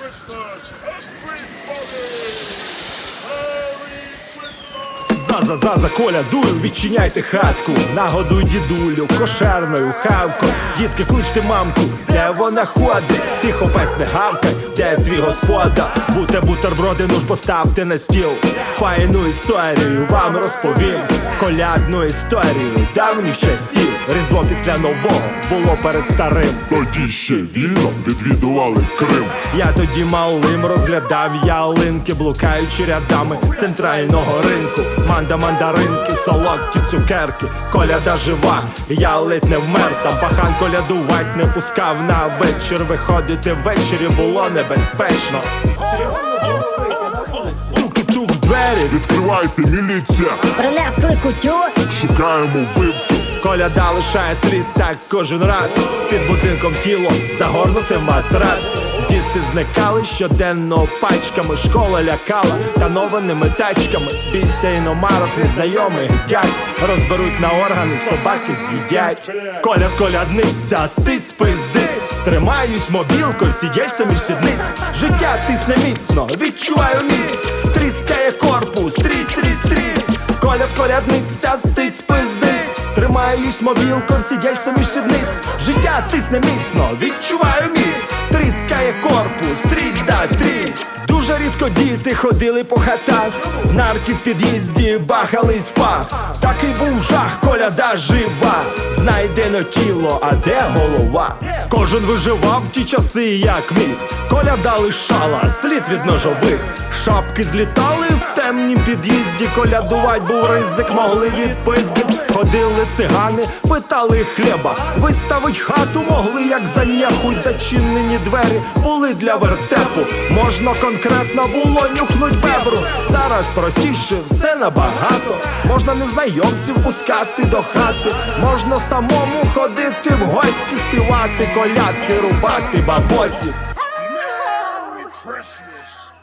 Christmas, за за коля, дую, відчиняйте хатку, нагодуй дідулю, кошерною хавку. Дітки, кличте мамку, де вона ходить? Тихо, пес не гавкай, де твій господа? Буте бутерброди, ну ж поставте на стіл. Файну історію вам розповім. Колядну історію давніх часів. Різдво після нового було перед старим. Тоді ще вільно відвідували Крим. Я тоді малим розглядав ялинки, блукаючи рядами центрального ринку. Манда мандаринки, солодкі цукерки, коляда жива, я ледь не вмер, там пахан колядувать не пускав на вечір. Виходити ввечері було небезпечно. Двері, Відкривайте міліція, Принесли кутю, шукаємо вбивцю. коляда лишає слід так кожен раз. Під будинком тіло загорнуте в матрац. Діти зникали щоденно пачками, школа лякала танованими тачками. Бійся іномарок незнайомих дядь розберуть на органи, собаки з'їдять. Коля колядниця, стиць пиздиць. Тримаюсь мобілкою, сидільця між сідниць. Життя тисне міцно, відчуваю міць. Тріскає колядниця, стиць пиздиць. Тримаюсь мобілкою, сидільця між сідниць. Життя тисне міцно, відчуваю міць. Тріскає корпус, тріс да тріс. Дуже рідко діти ходили по хатах. Нарки в під'їзді бахались в пах. Такий був жах, коляда жива. Знайдено тіло, а де голова? Кожен виживав в ті часи, як міг. Коляда лишала слід від ножових. Шапки злітали в темнім під'їзді. Колядувать був ризик, могли відпиздить. Ходили цигани, питали хліба. Виставить хату могли, як за нехуй зачинені двері були для вертепу. Можна конкретно було нюхнуть бебру. Зараз простіше все набагато. Можна незнайомців пускати до хати. Можна самому ходити в гості, співати колядки, рубати бабосів. Merry Christmas!